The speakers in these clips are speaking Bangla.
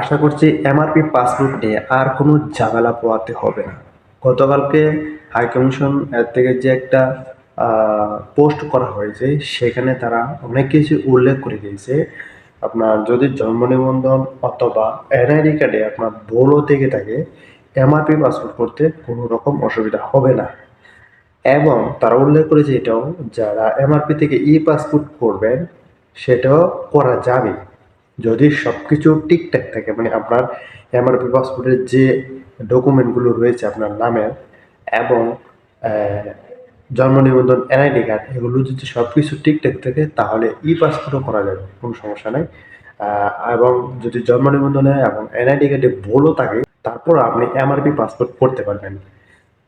আশা করছি এমআরপি পাসপোর্ট নিয়ে আর কোনো ঝামেলা পোয়াতে হবে না। গতকালকে হাইকমিশন এর থেকে যে একটা পোস্ট করা হয়েছে, সেখানে তারা অনেক কিছু উল্লেখ করে দিয়েছে। আপনার যদি জন্ম নিবন্ধন অথবা এনআইডি কার্ডে আপনার ভুলও থেকে থাকে, এমআরপি পাসপোর্ট করতে কোনো রকম অসুবিধা হবে না। এবং তারা উল্লেখ করেছে এটাও, যারা এমআরপি থেকে ই পাসপোর্ট করবেন, সেটাও করা যাবে। যদি সব কিছু ঠিকঠাক থাকে মানে আপনার এমআরপি পাসপোর্টের যে ডকুমেন্টগুলো রয়েছে আপনার নামের এবং জন্ম নিবন্ধন এনআইডি কার্ড এগুলো যদি সব কিছু ঠিকঠাক থাকে, তাহলে ই পাসপোর্টও করা যাবে, কোনো সমস্যা নেই। এবং যদি জন্ম নিবন্ধনে এবং এনআইডি কার্ডে ভুলও থাকে, তারপর আপনি এমআরপি পাসপোর্ট করতে পারবেন।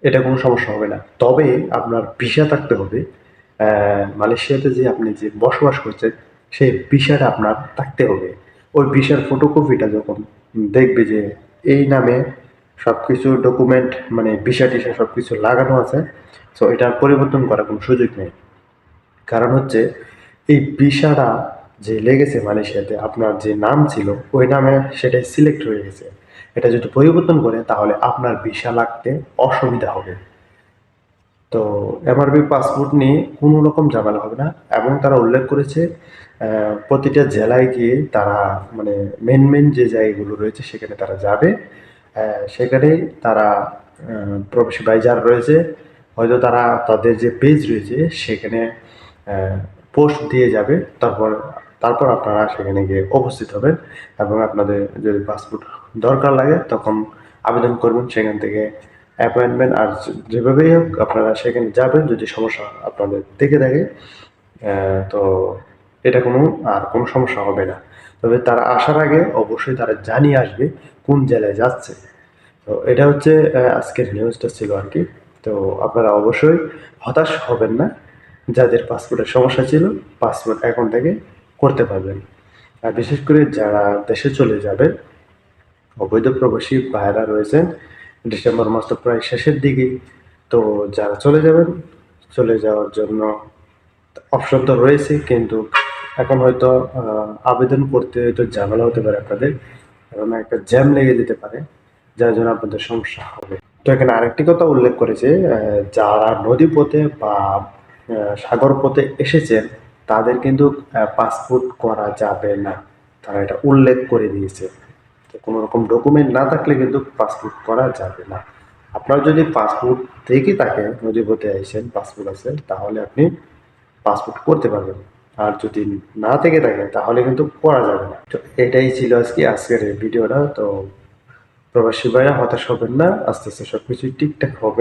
এটা কোনো সমস্যা হবে না। তবে আপনার ভিসা থাকতে হবে। মালয়েশিয়াতে যে আপনি যে বসবাস করছেন সেই ভিসাটা আপনার থাকতে হবে। ওই ভিসার ফটোকপিটা যখন দেখবে যে এই নামে সব কিছু ডকুমেন্ট মানে ভিসা টিসা সব কিছু লাগানো আছে সো এটার পরিবর্তন করার কোনো সুযোগ নেই। কারণ হচ্ছে, এই ভিসাটা যে লেগেছে মালয়েশিয়াতে, আপনার যে নাম ছিল, ওই নামে সেটাই সিলেক্ট হয়ে গেছে। এটা যদি পরিবর্তন করে, তাহলে আপনার ভিসা লাগতে অসুবিধা হবে। তো এমআরপি পাসপোর্ট নিয়ে কোনো রকম ঝামেলা হবে না এবং তারা উল্লেখ করেছে প্রতিটা জেলায় গিয়ে তারা মানে মেন মেন যে জায়গাগুলো রয়েছে সেখানে তারা যাবে। সেখানে তারা ভাই যারা রয়েছে, হয়তো তারা তাদের যে পেজ রয়েছে সেখানে পোস্ট দিয়ে যাবে। তারপর তারপর আপনারা সেখানে গিয়ে উপস্থিত হবেন এবং আপনাদের যদি পাসপোর্ট দরকার লাগে তখন আবেদন করবেন সেখান থেকে। অ্যাপয়েন্টমেন্ট আর যেভাবেই হোক আপনারা সেখানে যাবেন যদি সমস্যা আপনাদের থেকে থাকে তো এটা কোনো আর কোনো সমস্যা হবে না। তবে তারা আসার আগে অবশ্যই তারা জানিয়ে আসবে কোন জেলায় যাচ্ছে। তো এটা হচ্ছে আজকের নিউজটা ছিল আর কি তো আপনারা অবশ্যই হতাশ হবেন না, যাদের পাসপোর্টের সমস্যা ছিল পাসপোর্ট এখন থেকে করতে পারবেন। আর বিশেষ করে যারা দেশে চলে যাবেন, অবৈধ প্রবাসী ভাইরা রয়েছেন ডিসেম্বর মাস তো প্রায় শেষের দিকে। তো যারা চলে যাবেন, চলে যাওয়ার জন্য অপশন তো রয়েছে, কিন্তু এখন হয়তো আবেদন করতে হয়তো ঝামেলা হতে পারে আপনাদের কারণ একটা জ্যাম লেগে যেতে পারে, যার জন্য আপনাদের সমস্যা হবে। তো এখানে আরেকটি কথা উল্লেখ করেছে যারা নদী পথে বা সাগর পথে এসেছেন, তাদের কিন্তু পাসপোর্ট করা যাবে না। তারা এটা উল্লেখ করে দিয়েছে। তো কোনো রকম ডকুমেন্ট না থাকলে কিন্তু পাসপোর্ট করা যাবে না। আপনার যদি পাসপোর্ট থেকে থাকে নদী পথে আইসেন পাসপোর্ট আছে তাহলে আপনি পাসপোর্ট করতে পারবেন। আর যদি না থেকে থাকে তাহলে কিন্তু করা যাবে না। তো এটাই ছিল আজকে, আজকের ভিডিওটা তো প্রবাসী ভাইরা হতাশ হবেন না, আস্তে আস্তে সব কিছুই ঠিকঠাক হবে।